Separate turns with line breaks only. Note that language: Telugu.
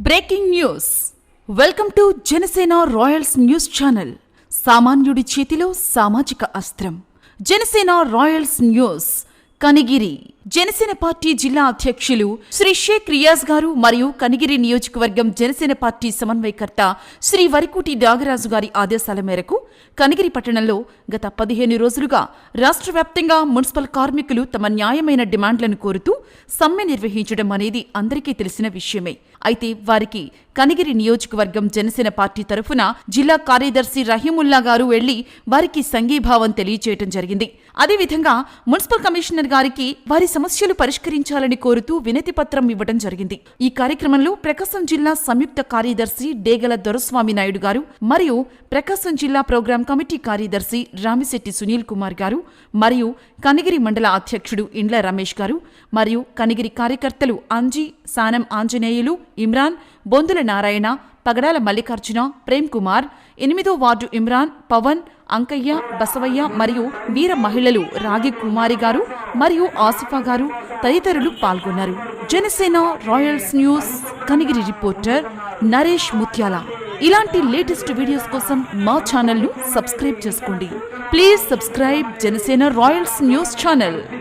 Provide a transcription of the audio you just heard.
Breaking news. Welcome to Janasena royals news channel. సామాన్యుడి చేతిలో సామాజిక అస్త్రం. Janasena royals news. Kanigiri. Janasena party జిల్లా అధ్యక్షులు శ్రీ షేక్ రియాజ్ గారు మరియు కనిగిరి నియోజకవర్గం జనసేన పార్టీ సమన్వయకర్త శ్రీ వరికూటి నాగరాజు గారి ఆదేశాల మేరకు కనిగిరి పట్టణంలో గత పదిహేను రోజులుగా రాష్ట్ర వ్యాప్తంగా మున్సిపల్ కార్మికులు తమ న్యాయమైన డిమాండ్లను కోరుతూ సమ్మె నిర్వహించడం అనేది అందరికీ తెలిసిన విషయమే. అయితే వారికి కనిగిరి నియోజకవర్గం జనసేన పార్టీ తరఫున జిల్లా కార్యదర్శి రహీముల్లా గారు వెళ్ళి వారికి సంఘీభావం తెలియజేయడం జరిగింది. అదేవిధంగా మున్సిపల్ కమిషనర్ గారికి వారి సమస్యలు పరిష్కరించాలని కోరుతూ వినతి పత్రం ఇవ్వడం జరిగింది. ఈ కార్యక్రమంలో ప్రకాశం జిల్లా సంయుక్త కార్యదర్శి డేగల దొరస్వామి నాయుడు గారు మరియు ప్రకాశం జిల్లా ప్రోగ్రాం కమిటీ కార్యదర్శి రామిశెట్టి సునీల్ కుమార్ గారు మరియు కనిగిరి మండల అధ్యక్షుడు ఇండ్ల రమేష్ గారు మరియు కనిగిరి కార్యకర్తలు అంజీ సానం ఆంజనేయులు ఇమ్రాన్ బొందుల నారాయణ పగడాల మల్లికార్జున ప్రేమ్ కుమార్ ఎనిమిదో వార్డు ఇమ్రాన్ పవన్ అంకయ్య బసవయ్య మరియు వీర మహిళలు రాగి కుమారి గారు మరియు ఆసిఫా గారు తదితరులు పాల్గొన్నారు. Janasena royals news Kanigiri reporter Naresh Mutyala. ఇలాంటి లేటెస్ట్ వీడియోస్ కోసం మా ఛానల్ను సబ్స్క్రైబ్ చేసుకోండి. Please subscribe Janasena royals news channel.